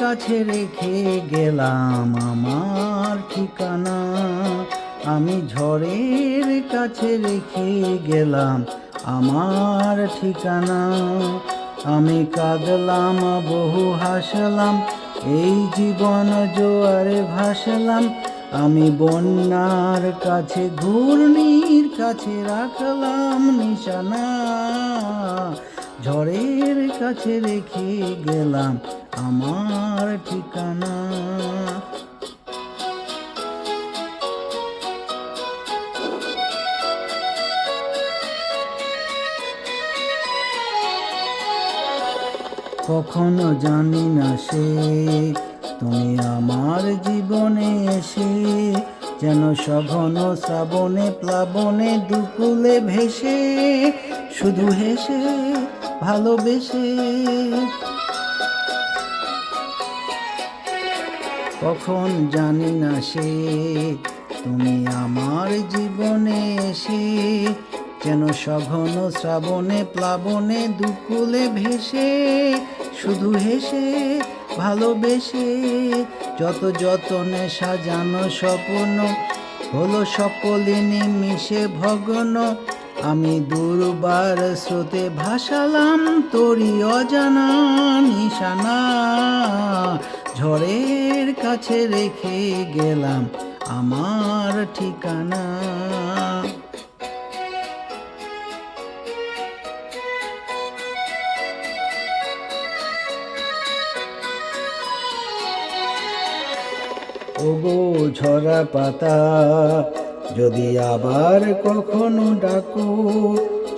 কাছে রেখে গেলাম আমার ঠিকানা। আমি ঝড়ের কাছে রেখে গেলাম আমার ঠিকানা। আমি কাঁদলাম, বহু হাসলাম, এই জীবন জোয়ারে ভাসলাম। আমি বন্যার কাছে, ঘূর্ণির কাছে রাখলাম নিশানা। ঝড়ের কাছে রেখে গেলাম আমার ঠিকানা। কখনো জানি না সে, তুমি আমার জীবনে এসে যেন সঘন শ্রাবণে, প্লাবনে দুকুলে ভেসে শুধু হেসে ভালোবেসে। কখন জানি না সে, তুমি আমার জীবনে এসে, যেন সঘন শ্রাবণে, প্লাবনে দুকুলে ভেসে, শুধু হেসে, ভালোবেসে। যত যতনে সাজানো স্বপ্ন, হলো সকলে নিমিশে ভগ্ন আমি দুর্বার স্রোতে ভাসালাম তোরি অজানা নিশানা। ঝড়ের কাছে রেখে গেলাম আমার ঠিকানা। ওগো ঝরা পাতা যদি আবার কখনো ডাকো,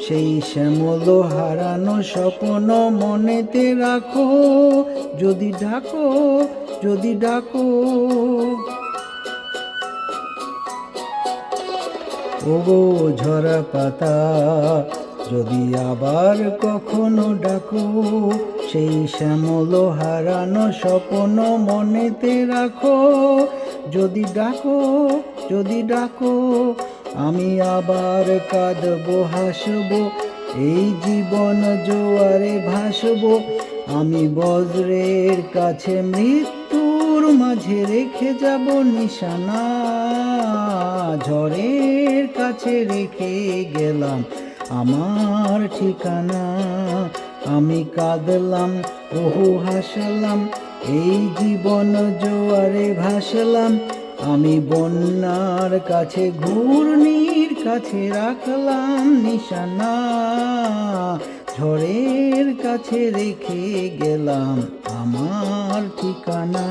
সেই শ্যামল হারানো স্বপ্ন মনেতে রাখো। যদি ডাকো যদি ডাকো। ওগো ঝরা পাতা, যদি আবার কখনো ডাকো, সেই শ্যামল হারানো স্বপ্ন মনেতে রাখো। যদি ডাকো যদি ডাকো, আমি আবার কাঁদবো, হাসবো, এই জীবন জোয়ারে ভাসবো। আমি বজ্রের কাছে মৃত্যুর মাঝে রেখে যাব নিশানা, ঝড়ের কাছে রেখে গেলাম আমার ঠিকানা। আমি কাঁদলাম বহু হাসলাম এই জীবন জোয়ারে ভাসলাম, আমি বন্যার কাছে, ঘূর্ণির কাছে রাখলাম নিশানা। ঝড়ের কাছে রেখে গেলাম আমার ঠিকানা।